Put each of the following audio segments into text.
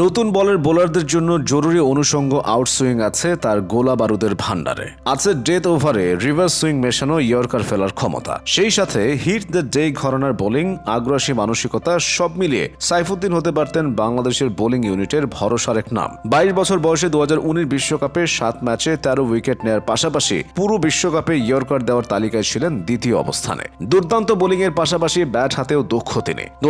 নতুন বলের বোলারদের জন্য জরুরি অনুষঙ্গ আউটসুইং আছে তার গোলা বারুদের ভান্ডারে আছে ডেথ ওভারে রিভার্স সুইং মেশানো ইয়র্কার ফেলার ক্ষমতা। সেই সাথে হিট দ্য ডে ঘরানার বোলিং, আগ্রাসী মানসিকতা সব মিলিয়ে সাইফুদ্দিন হতে পারতেন বাংলাদেশের বোলিং ইউনিটের ভরসার এক নাম। বাইশ বছর বয়সে দু বিশ্বকাপে সাত ম্যাচে তেরো উইকেট নেয়ার পাশাপাশি পুরো বিশ্বকাপে ইয়র্কার দেওয়ার তালিকায় ছিলেন দ্বিতীয় অবস্থানে। দুর্দান্ত বোলিংয়ের পাশাপাশি ব্যাট হাতেও দক্ষ তিনি। দু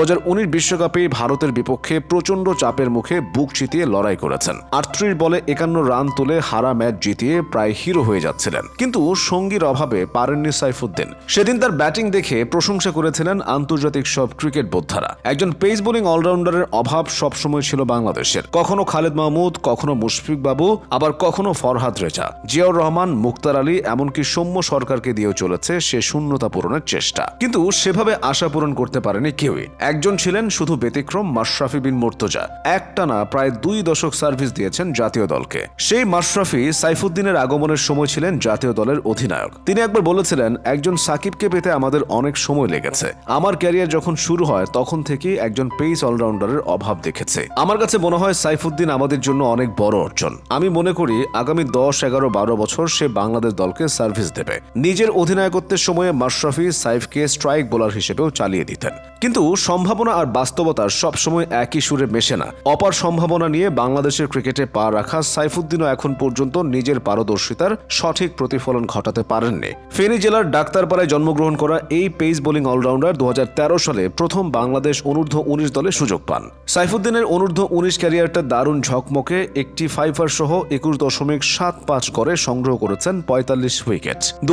বিশ্বকাপে ভারতের বিপক্ষে প্রচণ্ড চাপের মুখে বুক চিতিয়ে লড়াই করেছেন। আটত্রিশ বলে একান্ন রান তুলে হারা ম্যাচ জিতিয়ে প্রায় হিরো হয়ে যাচ্ছিলেন। কিন্তু সঙ্গীর অভাবে পারেননি সাইফুদ্দিন। সেদিন তার ব্যাটিং দেখে প্রশংসা করেছিলেন আন্তর্জাতিক সব ক্রিকেট বোদ্ধারা। একজন পেস বোলিং অলরাউন্ডারের অভাব সবসময় ছিল বাংলাদেশের। কখনো খালেদ মাহমুদ, কখনো মুশফিক বাবু, আবার কখনো ফরহাদ রেজা। জিয়াউর রহমান, মুক্তার আলী এমনকি সৌম্য সরকারকে দিয়েও চলেছে সে শূন্যতা পূরণের চেষ্টা। কিন্তু সেভাবে আশা পূরণ করতে পারেনি কেউই। একজন ছিলেন শুধু ব্যতিক্রম মাশরাফি বিন মুর্তজা। একটানা প্রায় দুই দশক সার্ভিস দিয়েছেন জাতীয় দলকে। সেই মাশরাফি সাইফুদ্দিনের আগমনের সময় ছিলেন জাতীয় দলের অধিনায়ক। তিনি একবার বলেছিলেন, একজন সাকিবকে পেতে আমাদের অনেক সময় লেগেছে। আমার ক্যারিয়ার যখন শুরু হয়, তখন থেকেই একজন পেস অলরাউন্ডারের অভাব দেখেছে। আমার কাছে মনে হয় সাইফুদ্দিন আমাদের জন্য অনেক বড় অর্জন। আমি মনে করি, আগামী দশ, এগারো, বারো বছর সে বাংলাদেশ দলকে সার্ভিস দেবে। নিজের অধিনায়কত্বের সময়ে মাশরাফি সাইফকে স্ট্রাইক বোলার হিসেবেও চালিয়ে দিতেন। কিন্তু সম্ভাবনা আর বাস্তবতার সবসময় একই সুরে মেশে না। অপার সম্ভাবনা নিয়ে বাংলাদেশের ক্রিকেটে পা রাখা সাইফুদ্দিনও এখন পর্যন্ত নিজের পারদর্শিতার সঠিক প্রতিফলন ঘটাতে পারেননি। ফেনী জেলার ডাক্তারপাড়ায় জন্মগ্রহণ করা এই পেস বোলিং অলরাউন্ডার দু হাজার তেরো সালে প্রথম বাংলাদেশ অনূর্ধ্ব উনিশ দলে সুযোগ পান। সাইফুদ্দিনের অনূর্ধ্ব উনিশ ক্যারিয়ারটা দারুণ ঝকমকে একটি ফাইভার সহ একুশ দশমিক সাত পাঁচ করে সংগ্রহ করেছেন পঁয়তাল্লিশ উইকেট। দু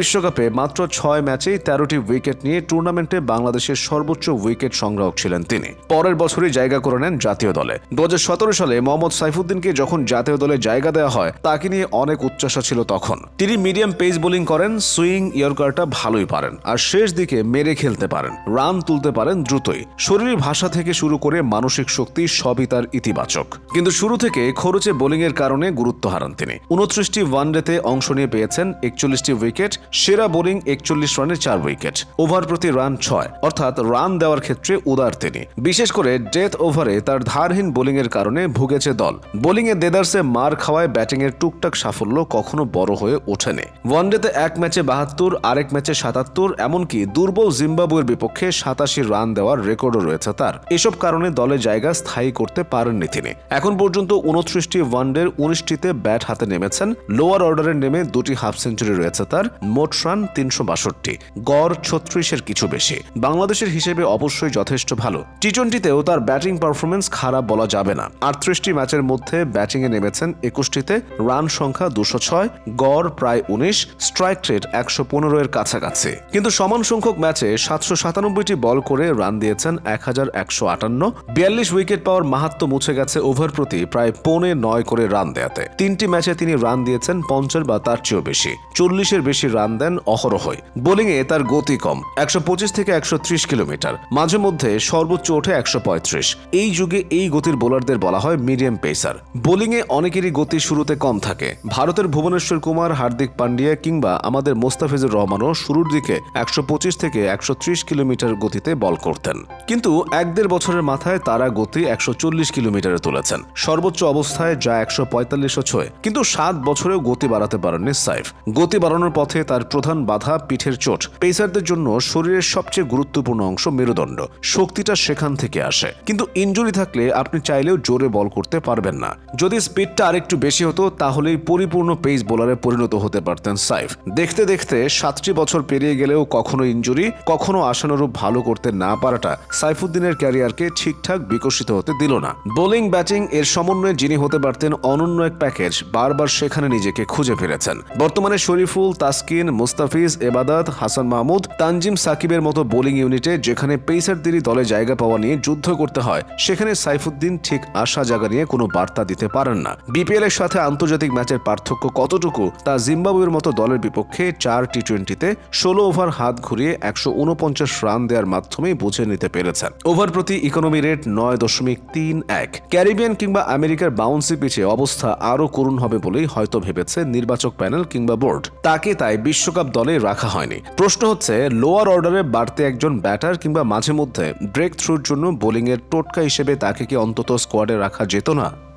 বিশ্বকাপে মাত্র ছয় ম্যাচেই তেরোটি উইকেট নিয়ে টুর্নামেন্টে বাংলাদেশের সর্বোচ্চ উইকেট সংগ্রাহক ছিলেন তিনি। পরের বছরই জায়গা করে নেন জাতীয় দলে। দু হাজার সতেরো সালে মোহাম্মদ সাইফুদ্দিনকে যখন জাতীয় দলে জায়গা দেওয়া হয়, তাকে নিয়ে অনেক উচ্চাসা ছিল তখন। তিনি মিডিয়াম পেস বোলিং করেন, সুইং ইয়র্কারটা ভালোই পারেন, আর শেষ দিকে মেরে খেলতে পারেন, রান তুলতে পারেন দ্রুতই। শরীরী ভাষা থেকে শুরু করে মানসিক শক্তি সবই তার ইতিবাচক। কিন্তু শুরু থেকে খরচে বোলিং এর কারণে গুরুত্ব হারান তিনি। উনত্রিশটি ওয়ানডেতে অংশ নিয়ে পেয়েছেন একচল্লিশটি উইকেট, সেরা বোলিং একচল্লিশ রানে চার উইকেট, ওভার প্রতি রান ছয়, অর্থাৎ রান দেওয়ার ক্ষেত্রে উদার তিনি। বিশেষ করে ডেথ ওভারে তার ধারহীন বোলিং এর কারণে ভুগেছে দল। বোলিং এ দেদার্সে মার খাওয়ায় ব্যাটিং এর টুকটাক সাফল্য কখনো বড় হয়ে ওঠেনি। ওয়ানডেতে এক ম্যাচে বাহাত্তর, আরেক ম্যাচে সাতাত্তর, এমনকি দুর্বল জিম্বাবুয়ের বিপক্ষে সাতাশি রান দেওয়ার রেকর্ডও রয়েছে তার। এসব কারণে দলে জায়গা স্থায়ী করতে পারেননি তিনি। এখন পর্যন্ত উনত্রিশটি ওয়ানডের উনিশটিতে ব্যাট হাতে নেমেছেন। লোয়ার অর্ডারে নেমে দুটি হাফ সেঞ্চুরি রয়েছে তার, মোট রান তিনশো বাষট্টি। গড় ছত্রিশের কিছু বেশি। বাংলাদেশের হিসেবে অবশ্যই যথেষ্ট ভালো। টি টোয়েন্টিতেও তার ব্যাটিং পারফরমেন্স খারাপ বলা যাবে না। আটত্রিশটি ম্যাচের মধ্যে ব্যাটিংয়ে নেমেছেন একুশটিতে, রান সংখ্যা দুশো ছয়, গড় প্রায় উনিশ, স্ট্রাইক রেট একশো পনেরো এর কাছাকাছি। কিন্তু সমান সংখ্যক ম্যাচে সাতশো সাতানব্বইটি বল করে রান দিয়েছেন এক হাজার একশো আটান্ন। বিয়াল্লিশ উইকেট পাওয়ার মাহাত্ম মুছে গেছে ওভার প্রতি প্রায় পৌনে নয় করে রান দেয়াতে। তিনটি ম্যাচে তিনি রান দিয়েছেন পঞ্চাশ বা তার চেয়েও বেশি। চল্লিশের বেশি রান দেন অহরহই। বোলিংয়ে তার গতি কম, একশো পঁচিশ থেকে একশো ত্রিশ কিলোমিটার। মাঝে মধ্যে সর্বোচ্চ ওঠে একশো পঁয়ত্রিশ। এই যুগে এই গতির বোলারদের বলা হয় মিডিয়াম পেসার। বোলিংয়ে অনেকেরই গতি শুরুতে কম থাকে। ভারতের ভুবনেশ্বর কুমার, হার্দিক পান্ডিয়া কিংবা আমাদের মোস্তাফিজুর রহমানও শুরুর দিকে একশো পঁচিশ থেকে একশো ত্রিশ কিলোমিটার গতিতে বল করতেন। কিন্তু এক দেড় বছরের মাথায় তারা গতি একশো চল্লিশ কিলোমিটারে তুলেছেন। সর্বোচ্চ অবস্থায় যা একশো পঁয়তাল্লিশও ছয়। কিন্তু সাত বছরেও গতি বাড়াতে পারেননি সাইফ। গতি বাড়ানোর পথে তার প্রধান বাধা পিঠের চোট। পেসারদের জন্য শরীরের সবচেয়ে গুরুত্বপূর্ণ অংশ মেরুদণ্ড। শক্তিটা সেখান থেকে আসে। কিন্তু ইনজুরি থাকলে আপনি চাইলেও জোরে বল করতে পারবেন না। যদি স্পিডটা আরেকটু বেশি হতো, তাহলেই পরিপূর্ণ পেস বোলারে পরিণত হতে পারতেন সাইফ। দেখতে দেখতে সাতটি বছর পেরিয়ে গেলেও কখনো ইনজুরি, কখনো আশানুরূপ ভালো করতে না পারাটা সাইফুদ্দিনের ক্যারিয়ারকে ঠিকঠাক বিকশিত হতে দিল না। বোলিং, ব্যাটিং এর সমন্বয়ে যিনি হতে পারতেন অনন্য এক প্যাকেজ, বারবার সেখানে নিজেকে খুঁজে ফিরেছেন বর্তমানে শরীফুল, তাসকিন, মুস্তাফিজ, এবাদাত, হাসান মাহমুদ, তানজিম সাকিবের মতো বোলিং ইউনিটে যেখানে পেসারদেরই দলে জায়গা পাওয়া নিয়ে যুদ্ধ করতে হয়, সেখানে সাইফুদ্দিন ঠিক আশা জায়গা নিয়ে কোনো বার্তা দিতে পারেন না। বিপিএল এর সাথে আন্তর্জাতিক ম্যাচের পার্থক্য কতটুকু তা জিম্বাবুয়ের মতো দলের বিপক্ষে চার টি টোয়েন্টিতে ষোলো ওভার হাত ঘুরিয়ে একশো উনপঞ্চাশ রান দেওয়ার মাধ্যমেই বুঝে নিতে পেরেছেন। ওভার প্রতি ইকোনমি রেট নয় দশমিক তিন এক। ক্যারিবিয়ান কিংবা আমেরিকার বাউন্সি পিচে অবস্থা আরও করুণ হবে বলেই হয়তো ভেবেছে নির্বাচক প্যানেল কিংবা বোর্ড। তাকে তাই বিশ্বকাপ দলে রাখা হয়নি। প্রশ্ন হচ্ছে লোয়ার অর্ডারে বাড়তে একজন ব্যাটার কিংবা মাঝে মধ্যে ব্রেক থ্রুর জন্য বোলিংয়ের টোটকা হিসেবে তাকে কি অন্তত স্কোয়াডে রাখা যেত না।